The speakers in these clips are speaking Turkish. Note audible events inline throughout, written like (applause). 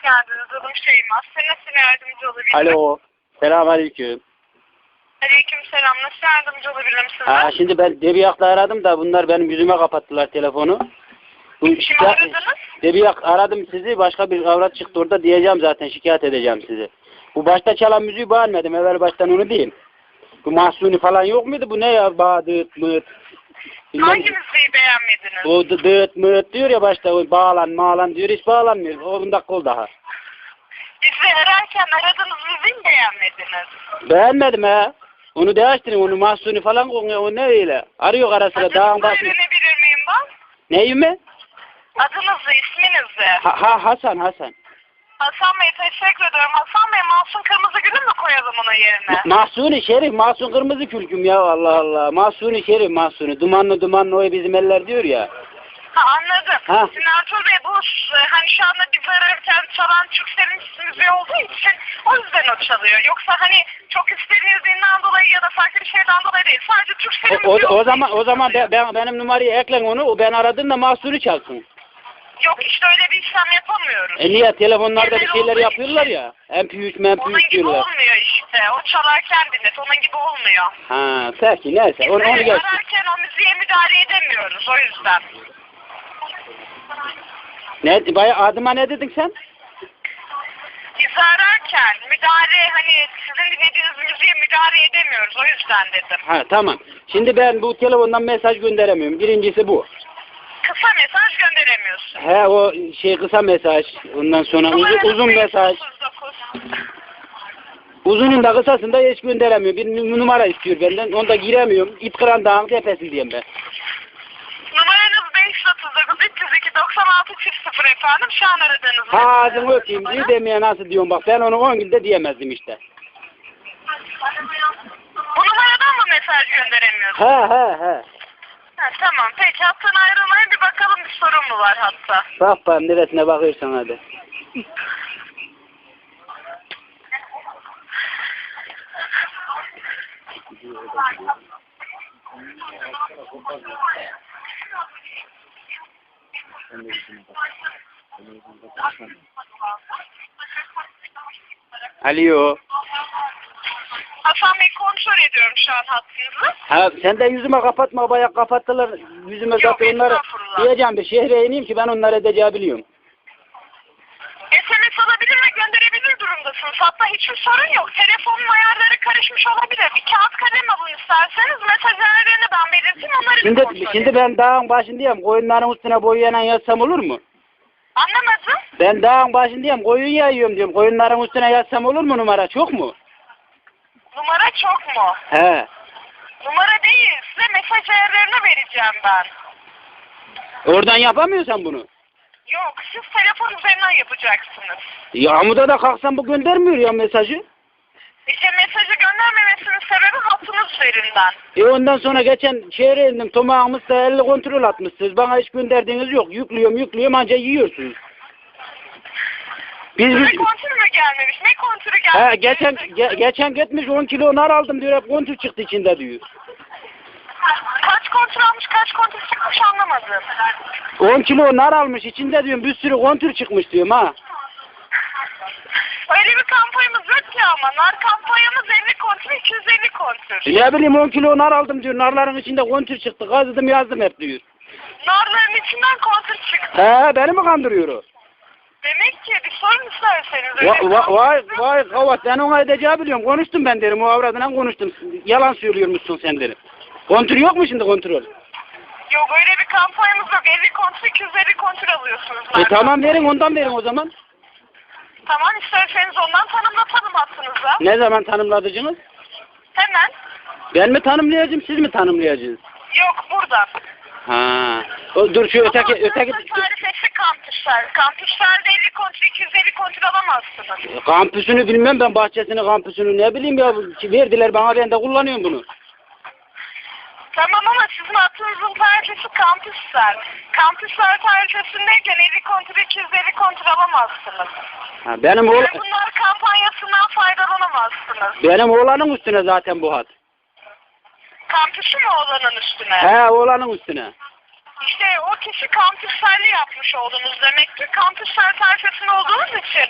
hoş geldiniz. Adım Şeyma. Size nasıl yardımcı olabilirim? Alo. Selamünaleyküm. Aleyküm selam. Nasıl yardımcı olabilirim size? Ha, şimdi ben Debiyak'la aradım da bunlar benim yüzüme kapattılar telefonu. Bu Kimi şikayet- aradınız? Debiyak aradım sizi. Başka bir avrat çıktı orada diyeceğim zaten şikayet edeceğim sizi. Bu başta çalan müziği beğenmedim. Evvel baştan onu diyeyim. Bu mahsuni falan yok muydu? Bu ne ya? Ba, dıt, mıt. Bilmem- Hangi müziği beğenmediniz? O dıt mıt diyor ya başta. O bağlan mağlan diyor. Hiç bağlanmıyor. 10 dakika oldu daha. Bizi ararken aradığınız müziği mi beğenmediniz? Beğenmedim ha. Onu değiştirin. Onu mahsuni falan. O ne öyle? Arıyor ara sıra. Dağın Adınızı başında. öğrenebilir miyim ben? Neyi mi? Adınızı, isminizi. Ha, ha Hasan Hasan. Hasan Bey teşekkür ederim. Hasan Bey Mahsun Kırmızı Gül'ü mü koyalım onun yerine? Mahsuni Şerif, Mahsun Kırmızı Külküm ya Allah Allah. Mahsuni Şerif, Mahsuni. Dumanlı dumanlı o bizim eller diyor ya. Ha anladım. Ha. Sinatör Bey bu e, hani şu anda bizi ararken çalan Türksel'in müziği olduğu için o yüzden o çalıyor. Yoksa hani çok istenildiğinden dolayı ya da farklı bir şeyden dolayı değil. Sadece Türksel'in O, o, müziği o olduğu zaman için o zaman çalıyor. ben, ben- benim numarayı eklen onu. O ben aradığımda Mahsuni çalsın. Yok işte öyle bir işlem yapamıyoruz. E niye telefonlarda bir Genel şeyler olduğu yapıyorlar için. ya. MP3 Onun MP3 gibi diyorlar. olmuyor işte. O çalarken dinlet. Onun gibi olmuyor. Ha peki neyse Biz onu, onu de geç. ararken o müziğe müdahale edemiyoruz. O yüzden. Ne, baya adıma ne dedin sen? Biz ararken müdahale hani sizin dinlediğiniz müziğe müdahale edemiyoruz. O yüzden dedim. Ha tamam. Şimdi ben bu telefondan mesaj gönderemiyorum. Birincisi bu. Kısa mesaj gönderemiyorsun. He o şey kısa mesaj. Ondan sonra uzun, Numaranız uzun mesaj. 539. Uzunun da kısasını da hiç gönderemiyor. Bir numara istiyor benden. Onda giremiyorum. İp kıran dağın tepesi diyeyim ben. Numaranız 539 302 96 0 efendim. Şu an aradığınız. Ha ağzını öpeyim. İyi demeye nasıl diyorum bak. Ben onu 10 günde diyemezdim işte. Bu numaradan mı mesaj gönderemiyorsun? He he he. Ha, tamam peki hattan ayrılmayın bir bakalım bir sorun mu var hatta. Bak bak neresine bakıyorsan hadi. Alo. Hasan Bey kontrol ediyorum şu an hattınızı. Ha sen de yüzüme kapatma bayağı kapattılar. Yüzüme Yok, zaten onları estağfurullah. diyeceğim bir şehre ineyim ki ben onları edeceği biliyorum. SMS alabilir ve gönderebilir durumdasınız. Hatta hiçbir sorun yok. Telefonun ayarları karışmış olabilir. Bir kağıt kalem alın isterseniz mesaj ayarlarını ben belirteyim onları bir Şimdi kontrol şimdi ben dağın başındayım. Koyunların üstüne boyayan yazsam olur mu? Anlamadım. Ben dağın başındayım. Koyun yayıyorum diyorum. Koyunların üstüne yazsam olur mu numara? Çok mu? Numara çok mu? He. Numara değil. Size mesaj ayarlarını vereceğim ben. Oradan yapamıyorsan bunu. Yok siz telefon üzerinden yapacaksınız. Yağmurda da kalksam bu göndermiyor ya mesajı. İşte mesajı göndermemesinin sebebi hattınız üzerinden. E ondan sonra geçen şehre indim. Tomağımızda 50 kontrol atmışsınız. Bana hiç gönderdiğiniz yok. Yüklüyorum yüklüyorum anca yiyorsunuz. Biz, biz kontür mü gelmemiş? Ne kontürü he, gelmemiş? geçen ge- geçen gitmiş 10 kilo nar aldım diyor. Hep kontür çıktı içinde diyor. Kaç kontür almış, kaç kontür çıkmış anlamadım. 10 kilo nar almış içinde diyorum bir sürü kontür çıkmış diyorum ha. Öyle bir kampanyamız yok ki ama. Nar kampanyamız 50 kontür, 250 kontür. E Ne bileyim 10 kilo nar aldım diyor. Narların içinde kontür çıktı. Kazıdım yazdım hep diyor. Narların içinden kontür çıktı. He beni mi kandırıyor o? Demek ki bir sorun isterseniz. Va- va- Vay vay kavat sen ona edeceği biliyorum. Konuştum ben derim o avradına konuştum. Yalan söylüyormuşsun sen derim. Kontür yok mu şimdi kontrol? Yok öyle bir kampanyamız yok. 50 kontür, 250 kontür alıyorsunuz. E tamam verin ondan verin o zaman. Tamam isterseniz ondan tanımlatalım hattınıza. Ne zaman tanımladıcınız? Hemen. Ben mi tanımlayacağım siz mi tanımlayacaksınız? Yok buradan. Ha. O, dur şu öteki öteki Tarifesi kampüsler. Kampüslerde 50 kontür, 250 kontür alamazsınız. kampüsünü bilmem ben bahçesini kampüsünü ne bileyim ya verdiler bana ben de kullanıyorum bunu. Tamam ama sizin hattınızın tarifesi kampüsler. Kampüsler tarifesindeyken 50 kontür, 250 kontür alamazsınız. Ha, benim oğlan, Ve bunlar kampanyasından faydalanamazsınız. benim oğlanın üstüne zaten bu hat. Kampüsü mü olanın üstüne? He oğlanın üstüne. İşte o kişi kampüslerli yapmış oldunuz demek ki. Kampüsler tarifesinde olduğunuz için.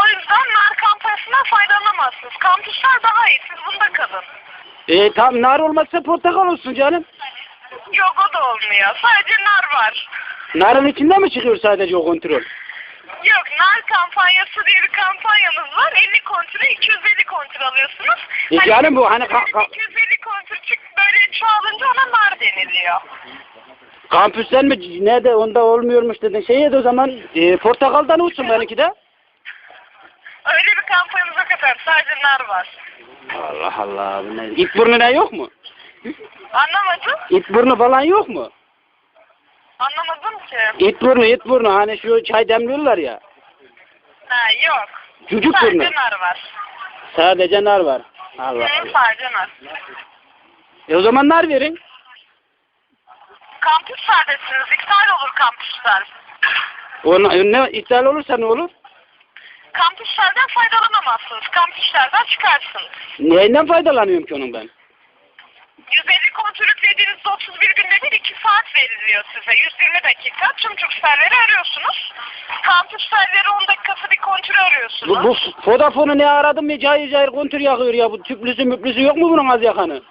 O yüzden nar kampanyasından faydalanamazsınız. Kampüsler daha iyi. Siz bunda kalın. E tam nar olmazsa portakal olsun canım. Yok o da olmuyor. Sadece nar var. Narın içinde mi çıkıyor sadece o kontrol? Yok nar kampanyası diye bir kampanyamız var. 50 kontrolü 250 kontrol alıyorsunuz. E canım bu hani ka- ka- 250 çık böyle çoğalınca ona nar deniliyor. kampüsten mi ne de onda olmuyormuş dedin. Şey de o zaman e, portakaldan olsun belki de. Öyle bir kampanyamız yok efendim. Sadece nar var. Allah Allah. bu ne? İt burnu ne yok mu? Anlamadım. İt burnu falan yok mu? Anlamadım ki. İt burnu, it burnu. Hani şu çay demliyorlar ya. Ha yok. Çocuk Sadece burnu. nar var. Sadece nar var. Allah Allah. sadece nar. E o zaman nar verin. Kampüslerdesiniz. İptal olur kampüsler. Ona, ne iptal olursa ne olur? Kampüslerden faydalanamazsınız. Kampüslerden çıkarsınız. Neyinden faydalanıyorum ki onun ben? 150 kontrol yüklediğinizde 31 günde bir 2 saat veriliyor size. 120 dakika tüm Türkcell'leri arıyorsunuz. Kampüslerleri 10 dakikası bir kontrol arıyorsunuz. Bu, bu Vodafone'u ne aradım ya cayır cayır kontür yakıyor ya. Bu tüplüsü müplüsü yok mu bunun az yakanı?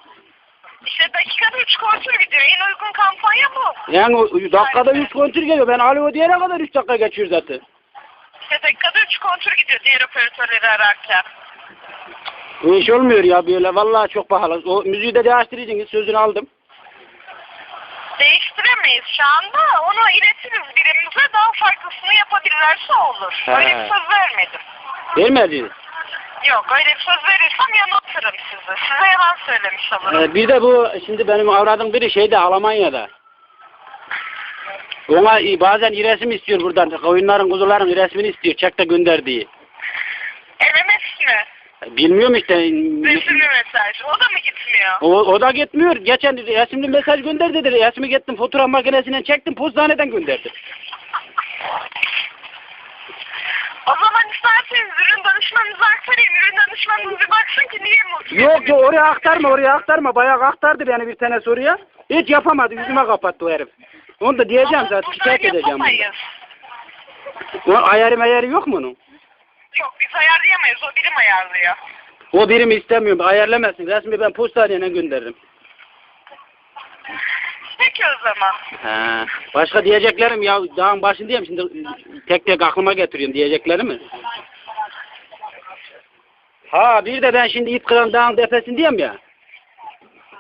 İşte dakikada 3 kontrol gidiyor. En uygun kampanya bu. Yani dakikada 3 kontür geliyor. Ben alo diyene kadar 3 dakika geçiyor zaten. İşte dakikada 3 kontrol gidiyor diğer operatörleri ararken. Bu iş olmuyor ya böyle. Vallahi çok pahalı. O müziği de değiştireceksiniz. Sözünü aldım. Değiştiremeyiz şu anda. Onu iletiriz birimize. Daha farklısını yapabilirlerse olur. He. Öyle bir söz vermedim. Vermediniz. Yok öyle bir söz verirsem yanıltırım sizi. Size yalan söylemiş olurum. Ee, bir de bu şimdi benim avradım biri şeyde Almanya'da. Ona bazen resim istiyor buradan. Koyunların kuzuların resmini istiyor. Çek de gönder diye. MMS mi? Bilmiyorum işte. Resimli mesaj. O da mı gitmiyor? O, o da gitmiyor. Geçen resimli mesaj gönder dedi. Resmi gittim fotoğraf makinesinden çektim. Postaneden gönderdim. (laughs) O zaman isterseniz ürün danışmanınızı aktarayım. Ürün danışmanınız bir baksın ki niye mutlu? Yok yok oraya aktarma oraya aktarma. Bayağı aktardı beni bir tane soruya. Hiç yapamadı. Yüzüme kapattı o herif. Onu da diyeceğim zaten. Şikayet edeceğim. bunu. yapamayız. O ayarı mayarı yok mu onun? Yok biz ayarlayamayız. O birim ayarlıyor. O birimi istemiyorum. Ayarlamasın. Resmi ben postaneye gönderirim. Peki o zaman. He. Başka diyeceklerim ya dağın başındayım şimdi tek tek aklıma getiriyorum diyeceklerimi. Ha bir de ben şimdi İtkıran Dağı'nın tepesindeyim ya.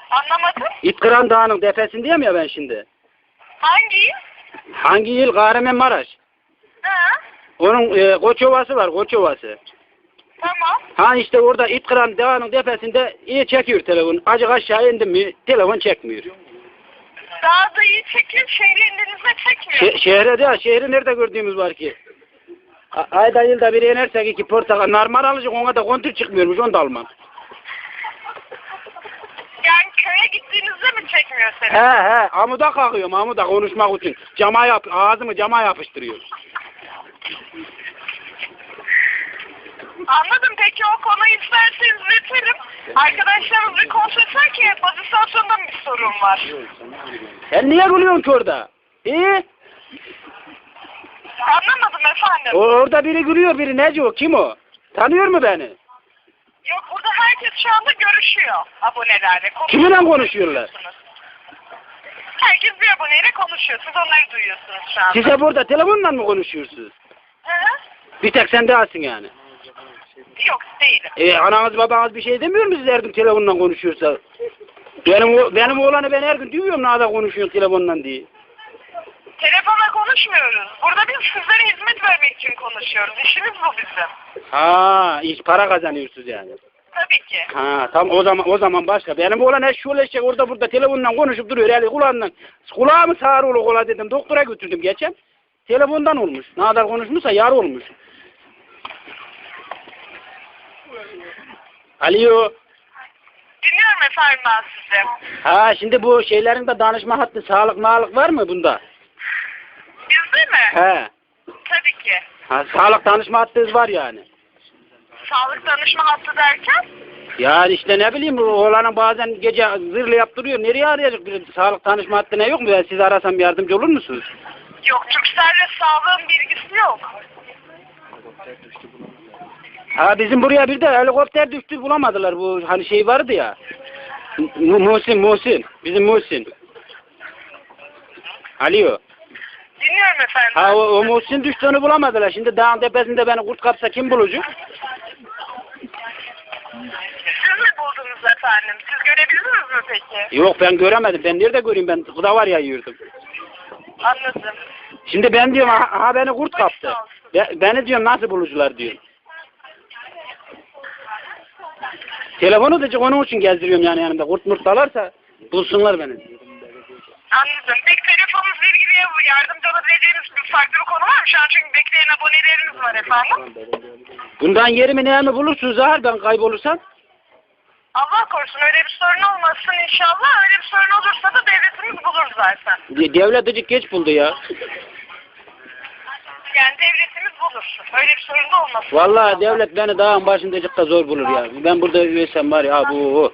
Anlamadım. İtkıran Dağı'nın tepesindeyim ya ben şimdi. Hangi? Hangi yıl? Kahramanmaraş. Ha? Onun e, Koçovası var Koçovası. Tamam. Ha işte orada İtkıran Dağı'nın tepesinde iyi çekiyor telefon. Acık aşağı indim mi telefon çekmiyor. İyi çekiyor. Şehri çekmiyor. Şe şehre de şehri nerede gördüğümüz var ki? A- Ayda yılda bir inersek iki portakal narmar alacak ona da kontür çıkmıyormuş onu da almam. Yani köye gittiğinizde mi çekmiyor seni? He he amuda kalkıyorum amuda konuşmak için. Cama yap ağzımı cama yapıştırıyor. Anladım. Peki o konuyu isterseniz iletelim. Arkadaşlarımız bir kontrol etsin ki mı bir sorun var? Sen niye gülüyorsun ki orada? İyi. Anlamadım efendim. O, orada biri gülüyor biri nece o kim o? Tanıyor mu beni? Yok burada herkes şu anda görüşüyor abonelerle. Konuşuyor. Kiminle konuşuyorlar? Herkes bir aboneyle konuşuyor. Siz onları duyuyorsunuz şu anda. Size burada telefonla mı konuşuyorsunuz? Hı hı. Bir tek sen değilsin yani. Yok değilim. E, ananız babanız bir şey demiyor mu siz her gün telefonla konuşuyorsa? Benim, o- benim oğlanı ben her gün duyuyorum nerede konuşuyorsun telefonla diye. Telefonla konuşmuyoruz. Burada biz sizlere hizmet vermek için konuşuyoruz. İşimiz bu bizim. Ha, iş para kazanıyorsunuz yani. Tabii ki. Ha, tam o zaman o zaman başka. Benim oğlan eşşoğlu eşek orada burada telefonla konuşup duruyor. Yani kulağından. Kulağımı sağır oğlu kola dedim. Doktora götürdüm geçen. Telefondan olmuş. Ne kadar konuşmuşsa yar olmuş. Alo. Dinliyorum efendim ben sizi. Ha şimdi bu şeylerin de danışma hattı sağlık mağlık var mı bunda? Bizde mi? He. Tabii ki. Ha, sağlık danışma hattınız var yani. Sağlık danışma hattı derken? Yani işte ne bileyim oğlanın bazen gece zırhlı yaptırıyor. Nereye arayacak bir sağlık danışma hattı ne yok mu? Ben sizi arasam yardımcı olur musunuz? Yok Türkcell'le sağlığın bilgisi yok. Ha bizim buraya bir de helikopter düştü bulamadılar. Bu hani şey vardı ya. Mu- Muhsin, Muhsin. Bizim Muhsin. Alo. Dinliyorum efendim. Ha o, o Muhsin düştü onu bulamadılar. Şimdi dağın tepesinde beni kurt kapsa kim bulacak? Siz mi buldunuz efendim? Siz görebildiniz mi peki? Yok ben göremedim. Ben nerede göreyim ben? Kıda var ya yürüdüm. Anladım. Şimdi ben diyorum ha, ha beni kurt kaptı. Be- beni diyorum nasıl bulucular diyorum. Telefonu da onun için gezdiriyorum yani yanımda. Kurt murt dalarsa bulsunlar beni. Anladım. Peki telefonunuzla ilgili yardımcı olabileceğiniz bir farklı bir konu var mı? Şu an çünkü bekleyen abonelerimiz var efendim. Bundan yerimi neyimi bulursunuz ha ben kaybolursam? Allah korusun öyle bir sorun olmasın inşallah. Öyle bir sorun olursa da devletimiz bulur zaten. De- Devlet acık geç buldu ya. Yani devletimiz bulur. Öyle bir sorun da olmasın. Vallahi devlet beni dağın başındacık da zor bulur ya. Ben burada üyesem var ya bu.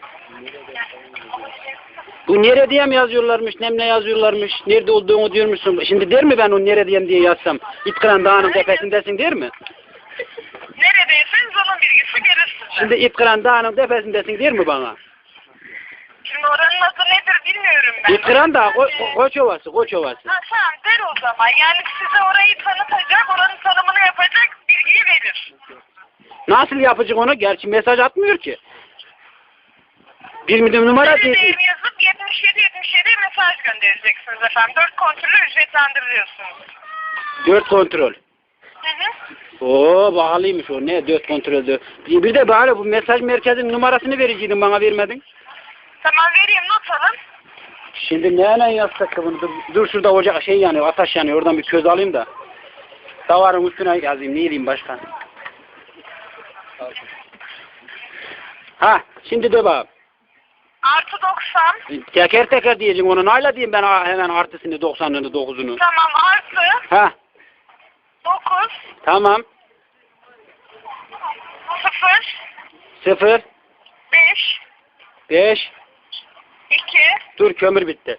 Bu nerede diye mi yazıyorlarmış, nemle yazıyorlarmış, nerede olduğunu diyormuşsun. Şimdi der mi ben onu nerede diyeyim diye yazsam, İtkıran Dağı'nın tepesindesin der mi? (laughs) Neredeyseniz onun bilgisi gelir size. Şimdi İtkıran Dağı'nın tepesindesin der mi bana? Şimdi oranın adı nedir bilmiyorum ben. İtkıran Dağı, Ko- Ee, Ko- Koç Ovası, Koç Ovası. Ha tamam der o zaman. Yani size orayı tanıtacak, oranın tanımını yapacak bilgiyi verir. Nasıl yapacak onu? Gerçi mesaj atmıyor ki. Bir milyon numara değil. değerini yazıp 77 77 mesaj göndereceksiniz efendim. 4 kontrolü ücretlendiriliyorsunuz. Dört kontrol. Hı hı. Oo bağlıymış o ne dört kontroldü. Bir bir de bari bu mesaj merkezinin numarasını vericiydin bana vermedin. Tamam vereyim not alın. Şimdi neyle yazsak bunu? Dur, dur şurada ocak şey yanıyor, ateş yanıyor. Oradan bir köz alayım da. Davarın üstüne yazayım. Ne diyeyim başkan? Ha, şimdi de bak. Artı 90. Teker teker diyeceğim onu. Nayle diyeyim ben hemen artısını, 90'ını, 9'unu. Tamam artı Ha, 9 tamam. 0 0, 5 5, 2 dur kömür bitti.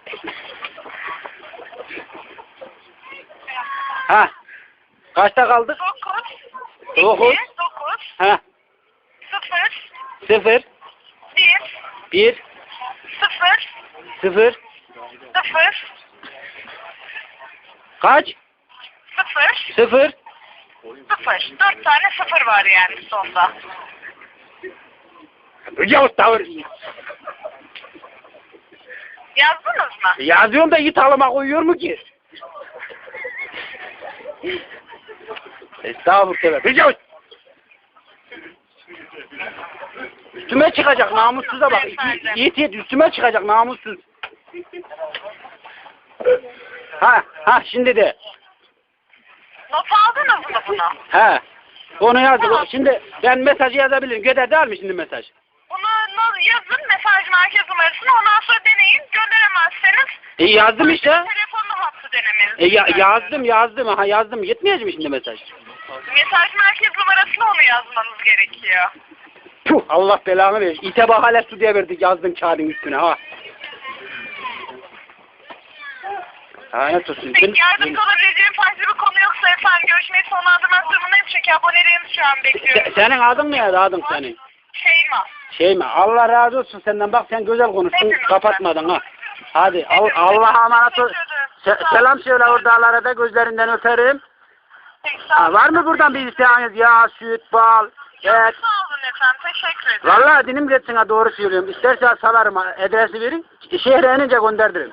Ha, kaçta kaldık? 9 Dokuz. 2 9 Ha, 0 0, 1 1, 0 0, 0 kaç? 0 0, 0 4 tane 0 var yani sonda. Yavuz tavır. Yazdınız mı? Yazıyorum da iyi talıma koyuyor mu ki? Estağfurullah. Yavuz. Üstüme çıkacak namussuza bak. Efendim. Yiğit yiğit üstüme çıkacak namussuz. Ha ha şimdi de. Not aldınız mı bunu? Ha. Onu yazdık. Şimdi ben mesajı yazabilirim. Göder değil mi şimdi mesaj? Bunu yazın mesaj merkez numarasını ondan sonra deneyin. Gönderemezseniz E yazdım işte. telefonlu hattı denemeniz. E ya, yazdım yazdım. Ha yazdım. Yetmeyecek mi şimdi mesaj? Mesaj merkez numarasını onu yazmanız gerekiyor. Puh Allah belanı verir. İte bahale su diye verdik yazdım kağıdın üstüne ha. Lanet olsun. Peki yardımcı olabileceğim farklı bir konu yoksa efendim görüşmeyi sonlandırmak durumundayım çünkü abonelerimiz şu an Se- bekliyor. senin adın ne ya adın senin? Şeyma. Şey mi? Allah razı olsun senden. Bak sen güzel konuştun. Kapatmadın ha. Hadi Al- Allah'a emanet ol. Se- selam söyle oradalara da gözlerinden öperim. Ha, var mı buradan bir isteğiniz? Ya süt, bal, et. sağ olun efendim. Teşekkür ederim. Vallahi dilim geçsin ha doğru söylüyorum. İsterse salarım adresi verin. Şehre inince gönderirim.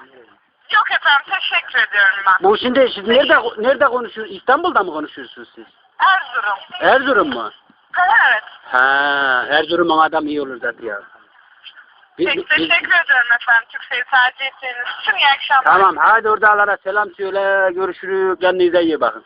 Yok efendim. Teşekkür ediyorum ben. Bu şimdi siz nerede nerede konuşuyorsunuz? İstanbul'da mı konuşuyorsunuz siz? Erzurum. Erzurum mu? Evet. Ha, Erzurum'un adam iyi olur zaten ya. Biz- Peki biz- teşekkür ederim efendim. Türkcell'i tercih ettiğiniz için. İyi akşamlar. Tamam hadi oradalara selam söyle. Görüşürüz. Kendinize iyi bakın.